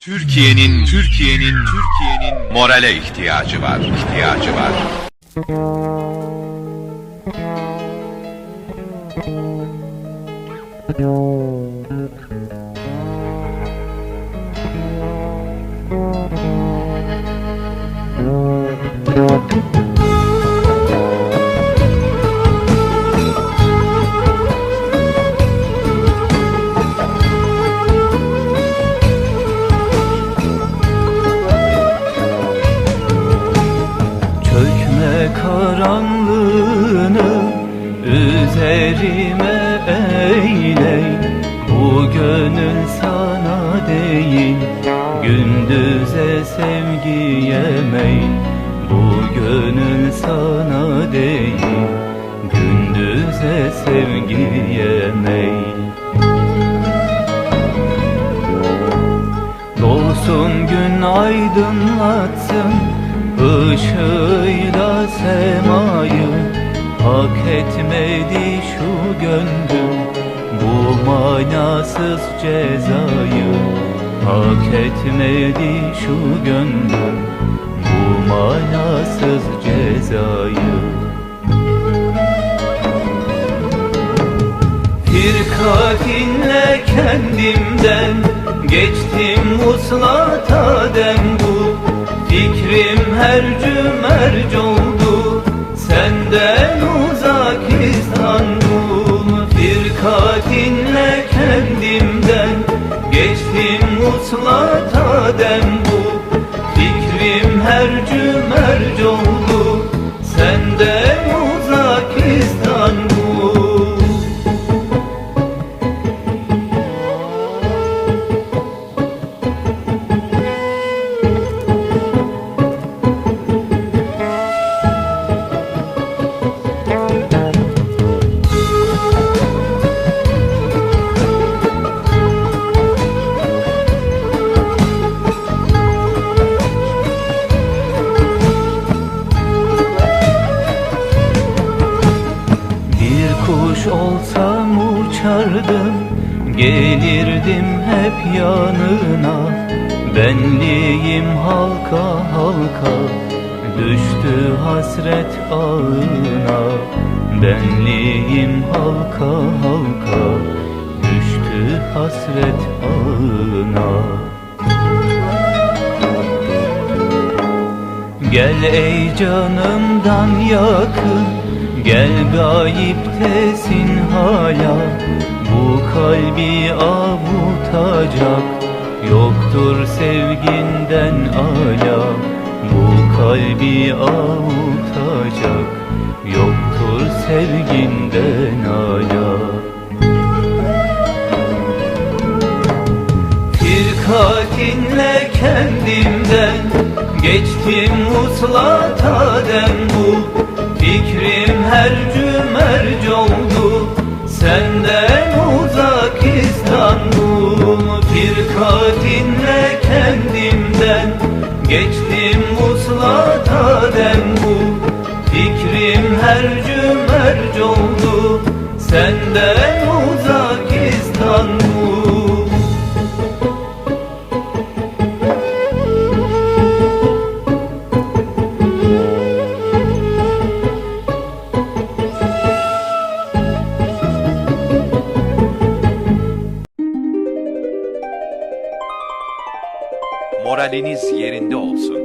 Türkiye'nin Türkiye'nin Türkiye'nin morale ihtiyacı var. ihtiyacı var. Çökme karanlığını üzerime eyley. Bu gönül sana değil gündüze sevgiye meyl Bu gönül sana değil gündüze sevgiye meyl Dolsun gün aydınlatsın ışığıyla semayı Hak etmedi şu gönlüm. Bu manasız cezayı Hak etmedi şu gönlüm. Bu manasız cezayı. Firkatinle kendimden Geçtim uslata dem her cümerc oldu. Senden uzak İstanbul. Firkatinle kendimden Geçtim uslata dem bu. Fikrim her cümerc oldu olsam uçardım Gelirdim hep yanına. Benliğim halka halka Düştü hasret ağına. Benliğim halka halka Düştü hasret ağına. Gel ey canımdan yakın Gel gayiptesin hala Bu kalbi avutacak. Yoktur sevginden ala Bu kalbi avutacak. Yoktur sevginden ala Firkatinle kendimden Geçtim uslata dem bu Fikrim her cümerc oldu Senden uzak İstanbul. Firkatinle kendimden Geçtim uslata dem bu. Fikrim her cümerc oldu Senden Moraliniz yerinde olsun.